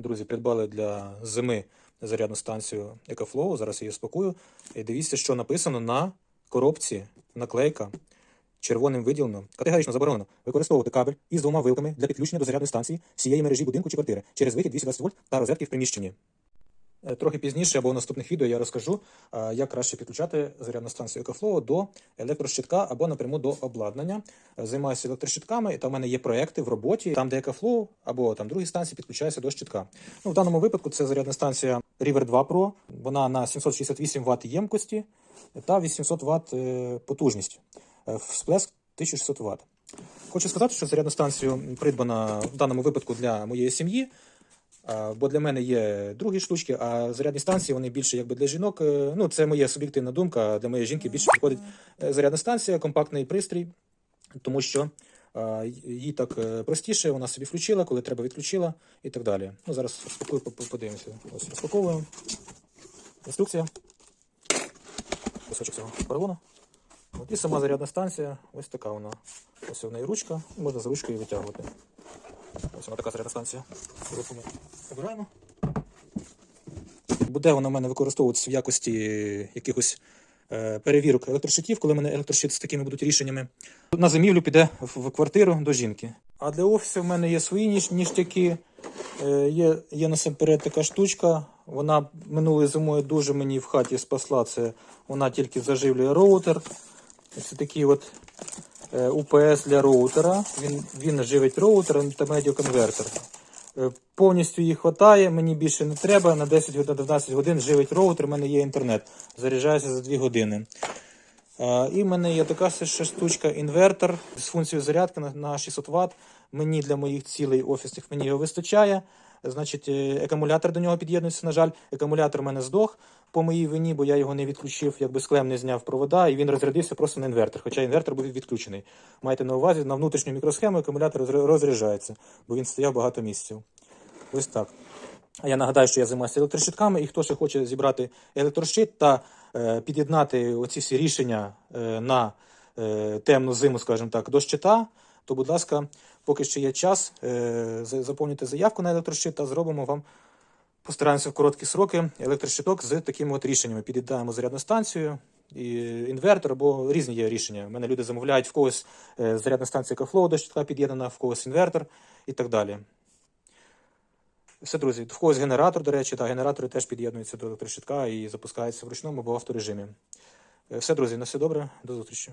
друзі, придбали для зими зарядну станцію EcoFlow. Зараз її спакую. І дивіться, що написано на коробці, наклейка. Червоним виділено. Категорично заборонено використовувати кабель із двома вилками для підключення до зарядної станції всієї мережі будинку чи квартири через вихід 220 вольт та розетки в приміщенні. Е, Трохи пізніше або в наступних відео я розкажу, е, як краще підключати зарядну станцію EcoFlow до електрощитка або напряму до обладнання. Е, Займаюся електрощитками, і там в мене є проекти в роботі, там, де EcoFlow або там другі станції підключаються до щитка. Ну, в даному випадку це зарядна станція River 2 Pro. Вона на 768 Вт ємкості та 800 Вт потужність. Всплеск 1600 Вт. Хочу сказати, що зарядна станція придбана в даному випадку для моєї сім'ї. Бо для мене є другі штучки, а зарядні станції вони більше якби для жінок. Е, Ну, це моя суб'єктивна думка. Для моєї жінки більше підходить е, зарядна станція, компактний пристрій, тому що їй так е, простіше, вона собі включила, коли треба відключила і так далі. Ну, зараз розпакую, по- по- подивимося. Ось розпаковуємо. Інструкція. Кусочок цього поролону. От і сама зарядна станція, ось така вона. Ось в неї ручка, можна з ручкою витягувати. Ось вона така зарядна станція. Ми обираємо. Буде вона в мене використовуватися в якості якихось е, перевірок електрошитів, коли в мене електрощит з такими будуть рішеннями. На зимівлю піде в в квартиру до жінки. А для офісу в мене є свої ніж, ніштяки. Е, є, є насамперед така штучка. Вона минулою зимою дуже мені в хаті спасла. Це вона тільки заживлює роутер. Це такий от УПС для роутера. Він, він живить роутер та медіаконвертер. Е, Повністю їх вистачає, мені більше не треба. На 10-12 годин живить роутер, у мене є інтернет. Заряджається за 2 години. Е, І в мене є така ще штучка інвертор з функцією зарядки на- на 600 Вт. Мені для моїх цілей офісних мені його вистачає. Значить, е, акумулятор до нього під'єднується. На жаль, акумулятор у мене здох по моїй вині, бо я його не відключив, якби з клем не зняв провода, і він розрядився просто на інвертор. Хоча інвертор був відключений. Майте на увазі, на внутрішню мікросхему акумулятор розряджається, бо він стояв багато місяців. Ось так. Я нагадаю, що я займаюся електрощитками, і хто ще хоче зібрати електрощит та е, під'єднати оці всі рішення е, на е, темну зиму, скажімо так, до щита, то, будь ласка, поки ще є час, е, заповнюйте заявку на електрощит та зробимо вам, постараємося в короткі сроки, електрощиток з такими от рішеннями. Під'єднаємо зарядну станцію, і інвертор або різні є рішення. У мене люди замовляють в когось е, зарядна станція EcoFlow до щитка під'єднана, в когось інвертор і так далі. Все, друзі, в когось генератор, до речі, та генератори теж під'єднуються до електрощитка і запускаються в ручному або авторежимі. Е, Все, друзі, на все добре, до зустрічі.